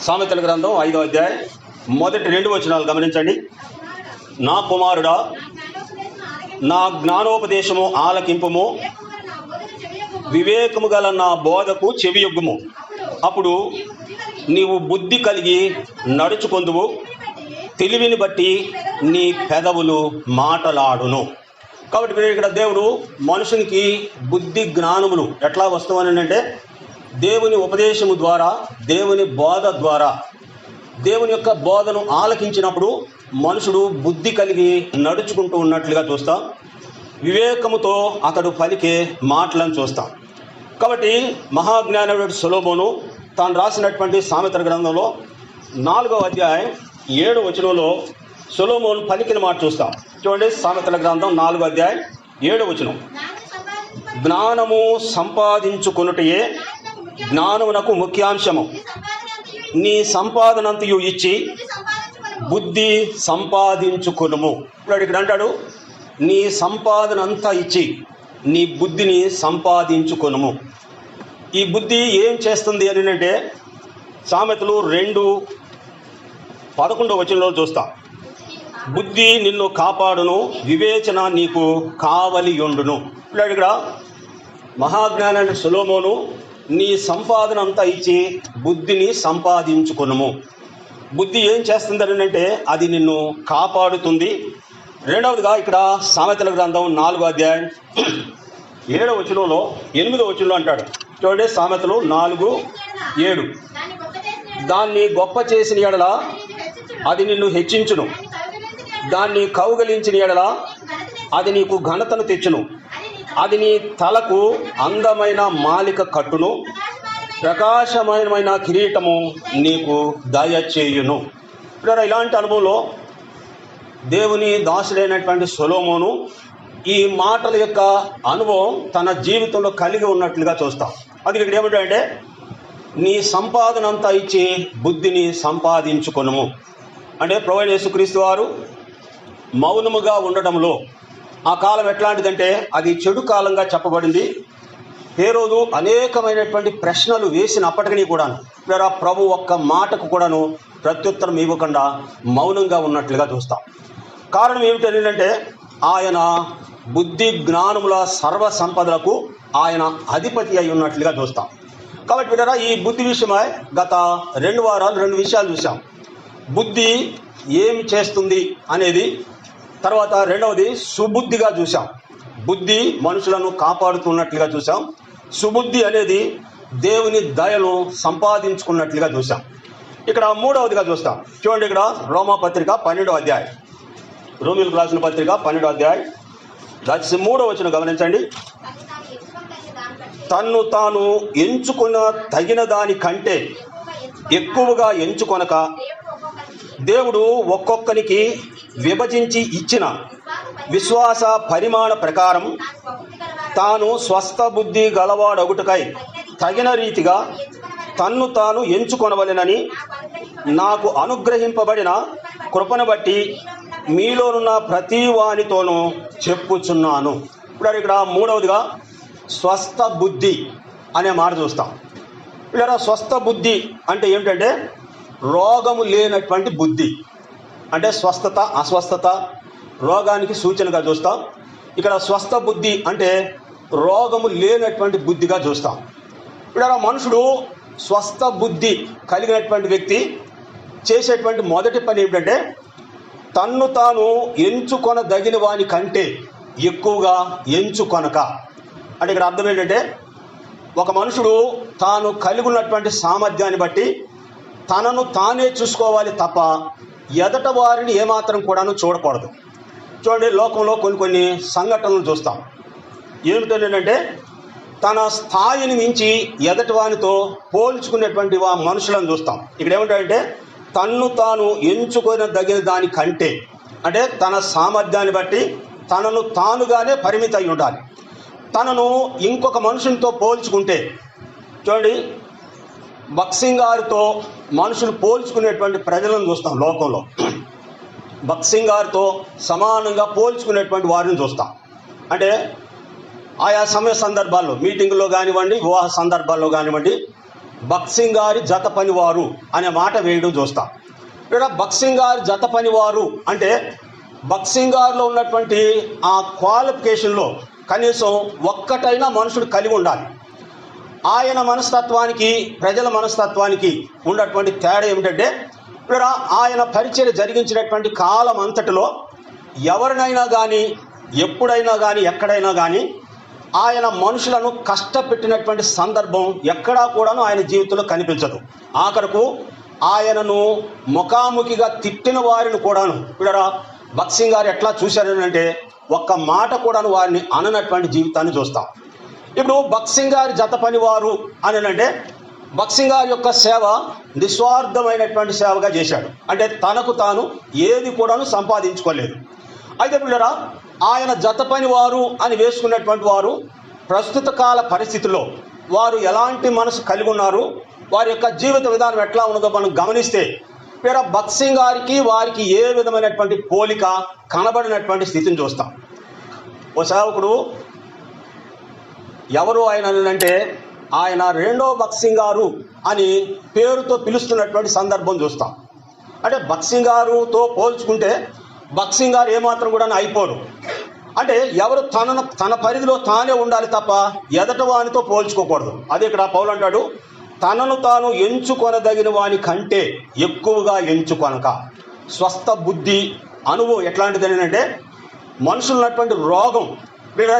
సామెతల గ్రంథం ఐదో అధ్యాయం. మొదటి రెండు వచనాలు గమనించండి. నా కుమారుడా నా జ్ఞానోపదేశము ఆలకింపము. వివేకము గల నా బోధకు చెవియొగ్గుము. అప్పుడు నీవు బుద్ధి కలిగి నడుచుకొందువు. తెలివిని బట్టి నీ పెదవులు మాటలాడును. కాబట్టి మీరు ఇక్కడ దేవుడు మనుషునికి బుద్ధి జ్ఞానములు ఎట్లా వస్తామని అంటే దేవుని ఉపదేశము ద్వారా దేవుని బోధ ద్వారా దేవుని యొక్క బోధను ఆలకించినప్పుడు మనుషుడు బుద్ధి కలిగి నడుచుకుంటూ ఉన్నట్లుగా చూస్తాం. వివేకముతో అతడు పలికే మాటలను చూస్తాం. కాబట్టి మహాజ్ఞానుడు సులోభోను తాను రాసినటువంటి సామెతల గ్రంథంలో నాలుగవ అధ్యాయం ఏడు వచనంలో సులోమోను పలికిన మాట చూస్తాం. చూడండి సామెతల గ్రంథం నాలుగు అధ్యాయం ఏడు వచనం. జ్ఞానము సంపాదించుకొనుటయే జ్ఞానమునకు ముఖ్యాంశము. నీ సంపాదనంతయు ఇచ్చి బుద్ధి సంపాదించుకొనుము. ఇప్పుడు ఇక్కడ అంటాడు నీ సంపాదన అంతా ఇచ్చి నీ బుద్ధిని సంపాదించుకొనుము. ఈ బుద్ధి ఏం చేస్తుంది అని అంటే సామెతలు రెండు పదకొండవ వచనంలో చూస్తాం. బుద్ధి నిన్ను కాపాడును వివేచన నీకు కావలి ఉండును. ఇప్పుడు ఇక్కడ మహాజ్ఞానాన్ని సులోమోను నీ సంపాదన అంతా ఇచ్చి బుద్ధిని సంపాదించుకునుము. బుద్ధి ఏం చేస్తుందని అంటే అది నిన్ను కాపాడుతుంది. రెండవదిగా ఇక్కడ సామెతల గ్రంథం నాలుగో అధ్యాయం ఏడవ వచనంలో ఎనిమిదో వచనంలో అంటాడు. చూడండి సామెతలు నాలుగు ఏడు. దాన్ని గొప్ప చేసిన ఎడల అది నిన్ను హెచ్చించును. దాన్ని కౌగలించిన ఎడల అది నీకు ఘనతను తెచ్చును. అది నీ తలకు అందమైన మాలిక కట్టును. ప్రకాశమైన కిరీటము నీకు దయచేయును. ఇప్పుడు ఇలాంటి అనుభవంలో దేవుని దాసుడైనటువంటి సొలోమోను ఈ మాటల యొక్క అనుభవం తన జీవితంలో కలిగి ఉన్నట్లుగా చూస్తాం. అది ఇక్కడ ఏమిటంటే నీ సంపాదన అంతా ఇచ్చి బుద్ధిని సంపాదించుకొనుము. అంటే ప్రొవైడ్ యేసుక్రీస్తు వారు మౌనముగా ఉండడంలో ఆ కాలం ఎట్లాంటిదంటే అది చెడు కాలంగా చెప్పబడింది. ఏ రోజు అనేకమైనటువంటి ప్రశ్నలు వేసినప్పటికీ కూడాను లేదా ప్రభు ఒక్క మాటకు కూడాను ప్రత్యుత్తరం ఇవ్వకుండా మౌనంగా ఉన్నట్లుగా చూస్తాం. కారణం ఏమిటంటే ఆయన బుద్ధి జ్ఞానముల సర్వ సంపదలకు ఆయన అధిపతి అయి ఉన్నట్లుగా చూస్తాం. కాబట్టి వీళ్ళరా ఈ బుద్ధి విషయమై గత రెండు వారాలు రెండు విషయాలు చూసాం బుద్ధి ఏమి చేస్తుంది అనేది తర్వాత రెండవది సుబుద్ధిగా చూసాం బుద్ధి మనుషులను కాపాడుతున్నట్లుగా చూసాం సుబుద్ధి అనేది దేవుని దయను సంపాదించుకున్నట్లుగా చూసాం ఇక్కడ మూడవదిగా చూస్తాం. చూడండి ఇక్కడ రోమా పత్రిక పన్నెండో అధ్యాయం. రోమిలకు రాసిన పత్రిక పన్నెండో అధ్యాయం. దాచి మూడో వచ్చిన గమనించండి. తన్ను తాను ఎంచుకున్న తగిన దాని కంటే ఎక్కువగా ఎంచుకొనక దేవుడు ఒక్కొక్కరికి విభజించి ఇచ్చిన విశ్వాస పరిమాణ ప్రకారం తాను స్వస్థ బుద్ధి గలవాడగుటకై తగిన రీతిగా తన్ను తాను ఎంచుకొనవలెనని నాకు అనుగ్రహింపబడిన కృపను బట్టి మీలోనున్న ప్రతి వానితోనూ చెప్పుచున్నాను. ఇప్పుడు ఇక్కడ మూడవదిగా స్వస్థ బుద్ధి అనే మాట చూస్తాం. ఇక్కడ స్వస్థ బుద్ధి అంటే ఏమిటంటే రోగము లేనటువంటి బుద్ధి. అంటే స్వస్థత అస్వస్థత రోగానికి సూచనగా చూస్తాం. ఇక్కడ స్వస్థ బుద్ధి అంటే రోగము లేనటువంటి బుద్ధిగా చూస్తాం. ఇక్కడ మనుషుడు స్వస్థ బుద్ధి కలిగినటువంటి వ్యక్తి చేసేటువంటి మొదటి పని ఏమిటంటే తన్ను తాను ఎంచుకొనదగిన వాని కంటే ఎక్కువగా ఎంచుకొనక. అంటే ఇక్కడ అర్థం ఏంటంటే ఒక మనుషుడు తాను కలిగి ఉన్నటువంటి సామర్థ్యాన్ని బట్టి తనను తానే చూసుకోవాలి తప్ప ఎదట వారిని ఏమాత్రం కూడాను చూడకూడదు. చూడండి లోకంలో కొన్ని కొన్ని సంఘటనలు చూస్తాం. ఏమిటంటే తన స్థాయిని మించి ఎదటి వానితో పోల్చుకునేటువంటి వా మనుషులను చూస్తాం. ఇక్కడ ఏమిటంటే తన్ను తాను ఎంచుకొనదగిన దాని కంటే అంటే తన సామర్థ్యాన్ని బట్టి తనను తానుగానే పరిమిత అయి ఉండాలి తనను ఇంకొక మనుషునితో పోల్చుకుంటే చూడండి బక్సింగారుతో మనుషులు పోల్చుకునేటువంటి ప్రజలను చూస్తాం లోకంలో. బక్సింగారుతో సమానంగా పోల్చుకునేటువంటి వారిని చూస్తాం. అంటే ఆయా సమయ సందర్భాల్లో మీటింగ్లో కానివ్వండి వివాహ సందర్భాల్లో కానివ్వండి బక్సింగ్ గారి జత పనివారు అనే మాట వేయడం చూస్తాం. ఇక్కడ బక్సింగ్ గారి జత పనివారు అంటే బక్సింగ్ గారిలో ఉన్నటువంటి ఆ క్వాలిఫికేషన్లో కనీసం ఒక్కటైనా మనుషుడు కలిగి ఉండాలి. ఆయన మనస్తత్వానికి ప్రజల మనస్తత్వానికి ఉన్నటువంటి తేడా ఏమిటంటే ఇక్కడ ఆయన పరిచయం జరిగించినటువంటి కాలం అంతటిలో ఎవరినైనా కానీ ఎప్పుడైనా కానీ ఎక్కడైనా కానీ ఆయన మనుషులను కష్టపెట్టినటువంటి సందర్భం ఎక్కడా కూడాను ఆయన జీవితంలో కనిపించదు. ఆఖరకు ఆయనను ముఖాముఖిగా తిట్టిన వారిని కూడాను ఇక్కడ బక్సింగ్ గారు ఎట్లా చూశారనంటే ఒక్క మాట కూడాను వారిని అననటువంటి జీవితాన్ని చూస్తాం. ఇప్పుడు బక్సింగ్ గారి జత పనివారు అని అంటే బక్సింగ్ గారి యొక్క సేవ నిస్వార్థమైనటువంటి సేవగా చేశాడు. అంటే తనకు తాను ఏది కూడాను సంపాదించుకోలేదు. అయితే పిల్లరా ఆయన జత పనివారు అని వేసుకున్నటువంటి వారు ప్రస్తుత కాల పరిస్థితుల్లో వారు ఎలాంటి మనసు కలిగి ఉన్నారు వారి యొక్క జీవిత విధానం ఎట్లా ఉన్నదో మనం గమనిస్తే పేర బక్సింగ్ గారికి వారికి ఏ విధమైనటువంటి పోలిక కనబడినటువంటి స్థితిని చూస్తాం. ఓ సేవకుడు ఎవరు ఆయన అంటే ఆయన రెండో బక్సింగారు అని పేరుతో పిలుస్తున్నటువంటి సందర్భం చూస్తాం. అంటే బక్సింగారుతో పోల్చుకుంటే బక్సింగారు ఏమాత్రం కూడా అయిపోరు. అంటే ఎవరు తనను తన పరిధిలో తానే ఉండాలి తప్ప ఎదట వానితో పోల్చుకోకూడదు. అదే ఇక్కడ పౌలు అంటాడు తనను తాను ఎంచుకొనదగిన వాని కంటే ఎక్కువగా ఎంచుకొనక. స్వస్థ బుద్ధి అనుభవం ఎట్లాంటిది అంటే మనుషులు ఉన్నటువంటి రోగం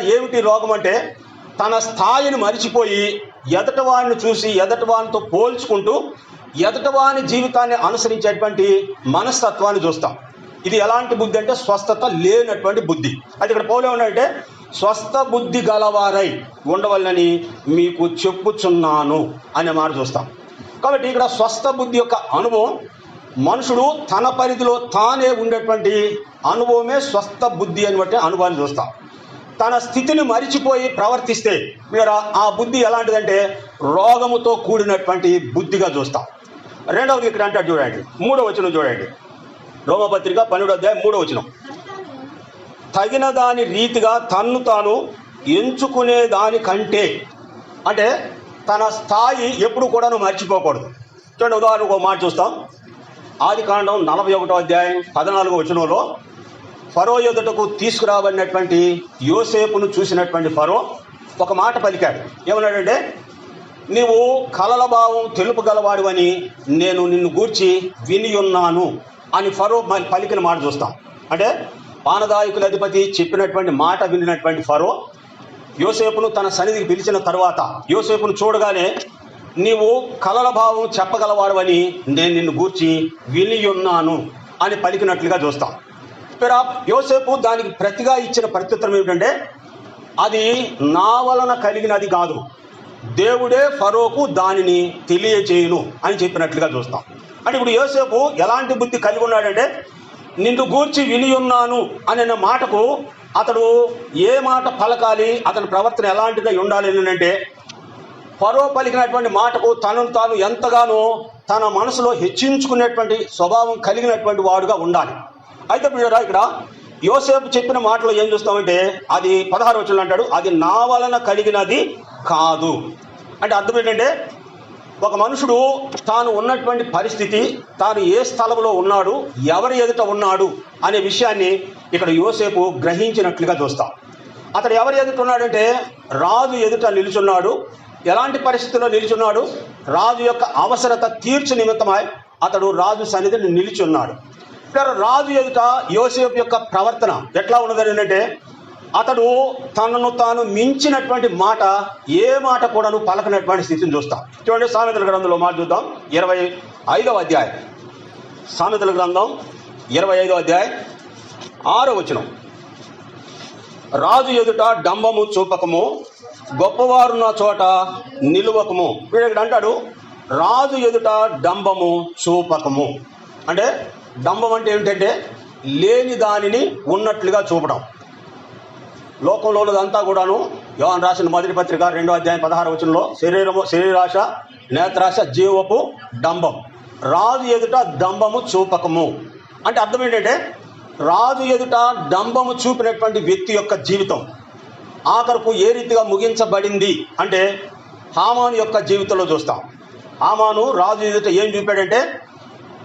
ఏమిటి రోగం అంటే తన స్థాయిని మరిచిపోయి ఎదటవాడిని చూసి ఎదటవానితో పోల్చుకుంటూ ఎదటవాని జీవితాన్ని అనుసరించేటువంటి మనస్తత్వాన్ని చూస్తాం. ఇది ఎలాంటి బుద్ధి అంటే స్వస్థత లేనటువంటి బుద్ధి. అది ఇక్కడ పౌలు ఏమన్నాడంటే స్వస్థ బుద్ధి గలవారై ఉండవల్లని మీకు చెప్పుచున్నాను అనే మాట చూస్తాం. కాబట్టి ఇక్కడ స్వస్థ బుద్ధి యొక్క అనుభవం మనుషుడు తన పరిధిలో తానే ఉండేటువంటి అనుభవమే స్వస్థ బుద్ధి అని బట్టి అనుభవాన్ని చూస్తాం. తన స్థితిని మరిచిపోయి ప్రవర్తిస్తే మీరు ఆ బుద్ధి ఎలాంటిదంటే రోగముతో కూడినటువంటి బుద్ధిగా చూస్తాం. రెండవది ఇక్కడ అంటాడు చూడండి. మూడో వచనం చూడండి. రోమపత్రిక పన్నెండు అధ్యాయం మూడో వచనం. తగిన దాని రీతిగా తన్ను తాను ఎంచుకునే దానికంటే అంటే తన స్థాయి ఎప్పుడు కూడాను మర్చిపోకూడదు. చూడండి ఉదాహరణకు ఒక మాట చూస్తాం. ఆది కాండం నలభై ఒకటో అధ్యాయం పద్నాలుగో వచనంలో ఫరో ఎదుటకు తీసుకురాబడినటువంటి యోసేపును చూసినటువంటి ఫరో ఒక మాట పలికాడు. ఏమన్నాడంటే నీవు కలల భావం తెలుపగలవాడివని నేను నిన్ను గూర్చి విని ఉన్నాను అని ఫరో పలికిన మాట చూస్తాం. అంటే పానదాయకుల అధిపతి చెప్పినటువంటి మాట వినినటువంటి ఫరో యోసేపును తన సన్నిధికి పిలిచిన తర్వాత యోసేపును చూడగానే నీవు కలల భావం చెప్పగలవాడు అని నేను నిన్ను గూర్చి విని ఉన్నాను అని పలికినట్లుగా చూస్తాం. పిరా యోసేపు దానికి ప్రతిగా ఇచ్చిన ప్రత్యుత్తరం ఏమిటంటే అది నా వలన కలిగినది కాదు. దేవుడే ఫరోకు దానిని తెలియచేయును అని చెప్పినట్లుగా చూస్తాం. అంటే ఇప్పుడు యోసేపు ఎలాంటి బుద్ధి కలిగి ఉన్నాడంటే నిన్ను గూర్చి విని ఉన్నాను అనే మాటకు అతడు ఏ మాట పలకాలి అతని ప్రవర్తన ఎలాంటిదై ఉండాలి అంటే ఫరో పలికినటువంటి మాటకు తనను తాను ఎంతగానో తన మనసులో హెచ్చించుకునేటువంటి స్వభావం కలిగినటువంటి వాడుగా ఉండాలి. అయితే మీరు ఇక్కడ యోసేపు చెప్పిన మాటలో ఏం చూస్తామంటే అది పదహారు వచ్చిన అంటాడు అది నా వలన కలిగినది కాదు. అంటే అర్థం ఏంటంటే ఒక మనుషుడు తాను ఉన్నటువంటి పరిస్థితి తాను ఏ స్థలంలో ఉన్నాడు ఎవరి ఎదుట ఉన్నాడు అనే విషయాన్ని ఇక్కడ యోసేపు గ్రహించినట్లుగా చూస్తాం. అతడు ఎవరి ఎదుట ఉన్నాడంటే రాజు ఎదుట నిలుచున్నాడు. ఎలాంటి పరిస్థితుల్లో నిలుచున్నాడు? రాజు యొక్క అవసరత తీర్చు నిమిత్తమై అతడు రాజు సన్నిధిని నిలిచున్నాడు. ఇక్కడ రాజు ఎదుట యోసేపు యొక్క ప్రవర్తన ఎట్లా ఉన్నదని అంటే అతడు తనను తాను మించినటువంటి మాట ఏ మాట కూడాను పలకనటువంటి స్థితిని చూస్తాం. చూడండి సామెతల గ్రంథంలో మాట చూద్దాం. ఇరవై ఐదవ అధ్యాయం. సామెతల గ్రంథం ఇరవై ఐదవ అధ్యాయం ఆరో వచనం. రాజు ఎదుట డంబము చూపకము గొప్పవారున్న చోట నిలువకము. వీడు ఇక్కడ అంటాడు? రాజు ఎదుట డంబము చూపకము. అంటే డంబం అంటే ఏమిటంటే లేని దానిని ఉన్నట్లుగా చూపడం. లోకంలో ఉన్నదంతా కూడాను యోహాన్ రాసిన మొదటి పత్రిక రెండో అధ్యాయం పదహారు వచనంలో శరీరము శరీరాశ నేత్రాశ జీవపు డంబం. రాజు ఎదుట డంబము చూపకము. అంటే అర్థం ఏంటంటే రాజు ఎదుట డంబము చూపినటువంటి వ్యక్తి యొక్క జీవితం ఆఖరకు ఏ రీతిగా ముగించబడింది అంటే హామాను యొక్క జీవితంలో చూస్తాం. హామాను రాజు ఎదుట ఏం చూపాడంటే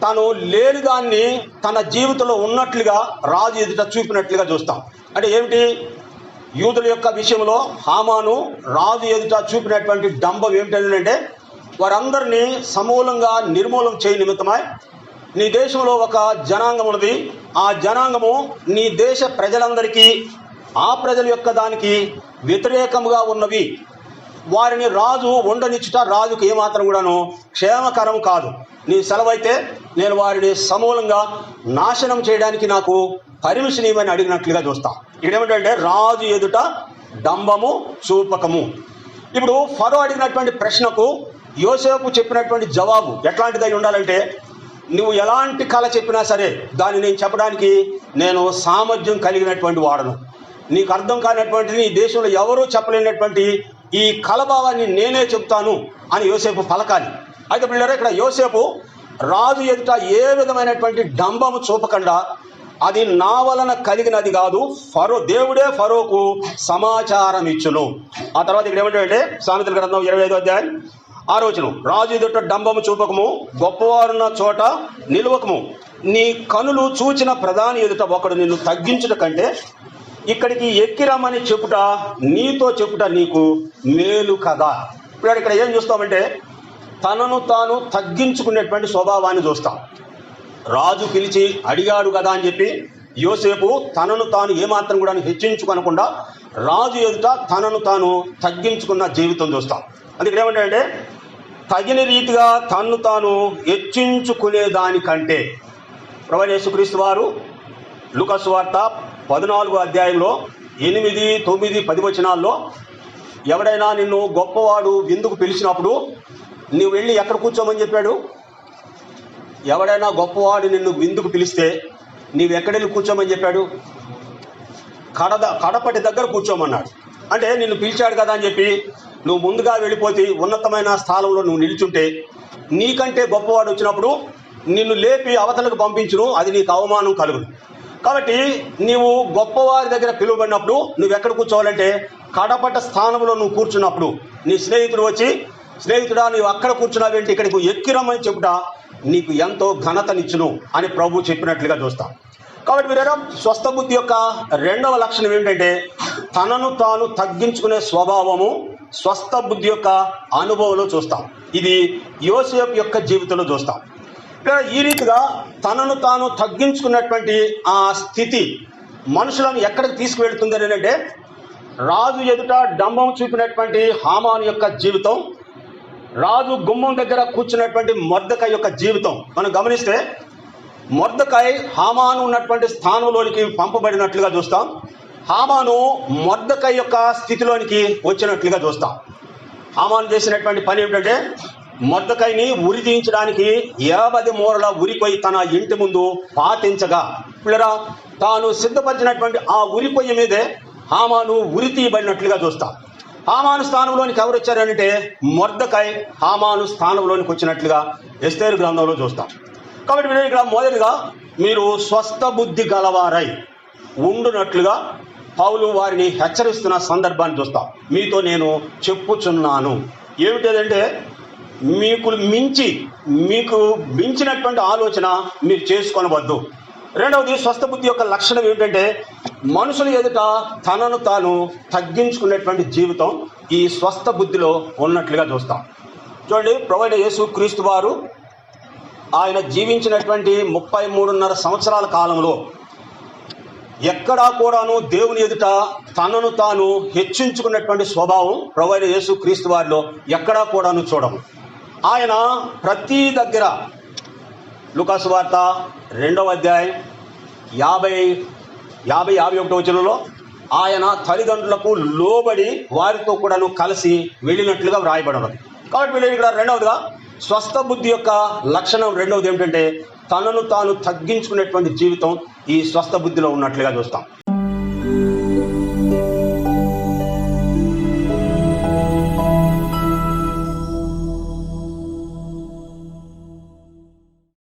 తను లేని దాన్ని తన జీవితంలో ఉన్నట్లుగా రాజు ఎదుట చూపినట్లుగా చూస్తాం. అంటే ఏమిటి? యూదుల యొక్క విషయంలో హామాను రాజు ఎదుట చూపినటువంటి డంబం ఏమిటంటే వారందరినీ సమూలంగా నిర్మూలం చేయ నిమిత్తమై నీ దేశంలో ఒక జనాంగం ఉన్నది. ఆ జనాంగము నీ దేశ ప్రజలందరికీ ఆ ప్రజల యొక్క దానికి వ్యతిరేకముగా ఉన్నవి. వారిని రాజు ఉండనిచ్చుట రాజుకు ఏమాత్రం కూడాను క్షేమకరం కాదు. నీ సెలవైతే నేను వారిని సమూలంగా నాశనం చేయడానికి నాకు పర్మిషన్ ఇవ్వని అడిగినట్లుగా చూస్తా. ఇక్కడ ఏమిటంటే రాజు ఎదుట డంబము చూపకము. ఇప్పుడు ఫరో అడిగినటువంటి ప్రశ్నకు యోసేపు చెప్పినటువంటి జవాబు ఎట్లాంటిదై ఉండాలంటే నువ్వు ఎలాంటి కళ చెప్పినా సరే దాన్ని నేను చెప్పడానికి నేను సామర్థ్యం కలిగినటువంటి వాడను. నీకు అర్థం కానటువంటిది నీ దేశంలో ఎవరూ చెప్పలేనటువంటి ఈ కలభావాన్ని నేనే చెప్తాను అని యోసేపు పలకాలి. అయితే పిల్లరా ఇక్కడ యోసేపు రాజు ఎదుట ఏ విధమైనటువంటి డంబము చూపకుండా అది నా వలన కలిగినది కాదు ఫరో దేవుడే ఫరోకు సమాచారం ఇచ్చును. ఆ తర్వాత ఇక్కడ ఏమంటే సామెతల గ్రంథం ఇరవై ఐదో అధ్యాయం ఆలోచన రాజు ఎదుట డంబము చూపకము గొప్పవారున్న చోట నిలువకము. నీ కనులు చూచిన ప్రధాని ఎదుట ఒకడు నిన్ను తగ్గించుట కంటే ఇక్కడికి ఎక్కిరమ్మని చెప్పుట నీతో చెప్పుట నీకు మేలు కదా. ఇప్పుడు ఇక్కడ ఏం చూస్తామంటే తనను తాను తగ్గించుకునేటువంటి స్వభావాన్ని చూస్తాం. రాజు పిలిచి అడిగాడు కదా అని చెప్పి యోసేపు తనను తాను ఏమాత్రం కూడా హెచ్చించుకోనకుండా రాజు ఎదుట తనను తాను తగ్గించుకున్న జీవితం చూస్తాం. అందుకే ఏమంటే తగిన రీతిగా తన్ను తాను హెచ్చించుకునే దానికంటే ప్రభు యేసుక్రీస్తు వారు లుకస్ వార్త పద్నాలుగు అధ్యాయంలో ఎనిమిది తొమ్మిది పది వచనాల్లో ఎవడైనా నిన్ను గొప్పవాడు విందుకు పిలిచినప్పుడు నువ్వు వెళ్ళి ఎక్కడ కూర్చోమని చెప్పాడు? ఎవడైనా గొప్పవాడు నిన్ను విందుకు పిలిస్తే నీవు ఎక్కడెళ్ళి కూర్చోమని చెప్పాడు? కడద కడపటి దగ్గర కూర్చోమన్నాడు. అంటే నిన్ను పిలిచాడు కదా అని చెప్పి నువ్వు ముందుగా వెళ్ళిపోతే ఉన్నతమైన స్థానంలో నువ్వు నిల్చుంటే నీకంటే గొప్పవాడు వచ్చినప్పుడు నిన్ను లేపి అవతలకు పంపించును అది నీకు అవమానం కలుగును. కాబట్టి నీవు గొప్పవారి దగ్గర పిలువబడినప్పుడు నువ్వు ఎక్కడ కూర్చోవాలంటే కడపట స్థానంలో నువ్వు కూర్చున్నప్పుడు నీ స్నేహితుడు వచ్చి స్నేహితుడా నువ్వు అక్కడ కూర్చున్నావేంటి? ఇక్కడికి ఎక్కిరమ్మని చెప్పుట నీకు ఎంతో ఘనతనిచ్చును అని ప్రభు చెప్పినట్లుగా చూస్తాం. కాబట్టి మీరు స్వస్థ బుద్ధి యొక్క రెండవ లక్షణం ఏమిటంటే తనను తాను తగ్గించుకునే స్వభావము స్వస్థ బుద్ధి యొక్క అనుభవంలో చూస్తాం. ఇది యోసేపు యొక్క జీవితంలో చూస్తాం. ఇక్కడ ఈ రీతిగా తనను తాను తగ్గించుకున్నటువంటి ఆ స్థితి మనుషులను ఎక్కడికి తీసుకువెళ్తుంది అని అంటే రాజు ఎదుట డంబం చూపినటువంటి హామాను యొక్క జీవితం రాజు గుమ్మం దగ్గర కూర్చున్నటువంటి మొర్దకాయ యొక్క జీవితం. మనం గమనిస్తే మొర్దకాయ హామాను ఉన్నటువంటి స్థానంలోనికి పంపబడినట్లుగా చూస్తాం. హామాను మొర్దకాయ యొక్క స్థితిలోనికి వచ్చినట్లుగా చూస్తాం. హామాను చేసినటువంటి పని ఏమిటంటే మొర్దకాయని ఉరి తీయించడానికి యాభై మూరల ఉరిపోయి తన ఇంటి ముందు పాటించగా పిల్లరా తాను సిద్ధపరిచినటువంటి ఆ ఉరి పొయ్యి మీదే హామాను ఉరి తీయబడినట్లుగా చూస్తాం. హామాను స్థానంలోనికి ఎవరు వచ్చారంటే మొర్దకాయ్ హామాను స్థానంలోనికి వచ్చినట్లుగా ఎస్తేరు గ్రంథంలో చూస్తాం. కాబట్టి మీరు ఇక్కడ మొదటిగా మీరు స్వస్థ బుద్ధి గలవారై ఉండునట్లుగా పౌలు వారిని హెచ్చరిస్తున్న సందర్భాన్ని చూస్తాం. మీతో నేను చెప్పుచున్నాను. ఏమిటంటే మీకు మించి మీకు మించినటువంటి ఆలోచన మీరు చేసుకొనవద్దు. రెండవది స్వస్థ బుద్ధి యొక్క లక్షణం ఏమిటంటే మనుషుల ఎదుట తనను తాను తగ్గించుకునేటువంటి జీవితం ఈ స్వస్థ బుద్ధిలో ఉన్నట్లుగా చూస్తాం. చూడండి ప్రొవైడ్ యేసు క్రీస్తు వారు ఆయన జీవించినటువంటి ముప్పై మూడున్నర సంవత్సరాల కాలంలో ఎక్కడా కూడాను దేవుని ఎదుట తనను తాను హెచ్చించుకున్నటువంటి స్వభావం ప్రొవైడ్ యేసు క్రీస్తు వారిలో ఎక్కడా కూడాను చూడము. ఆయన ప్రతి దగ్గర లుకాసు వార్త రెండవ అధ్యాయం యాభై యాభై యాభై ఒకటో వచనంలో ఆయన తల్లిదండ్రులకు లోబడి వారితో కూడాను కలిసి వెళ్ళినట్లుగా వ్రాయబడినది. కాబట్టి వీళ్ళు ఇక్కడ రెండవదిగా స్వస్థ బుద్ధి యొక్క లక్షణం రెండవది ఏమిటంటే తనను తాను తగ్గించుకునేటువంటి జీవితం ఈ స్వస్థ బుద్ధిలో ఉన్నట్లుగా చూస్తాం.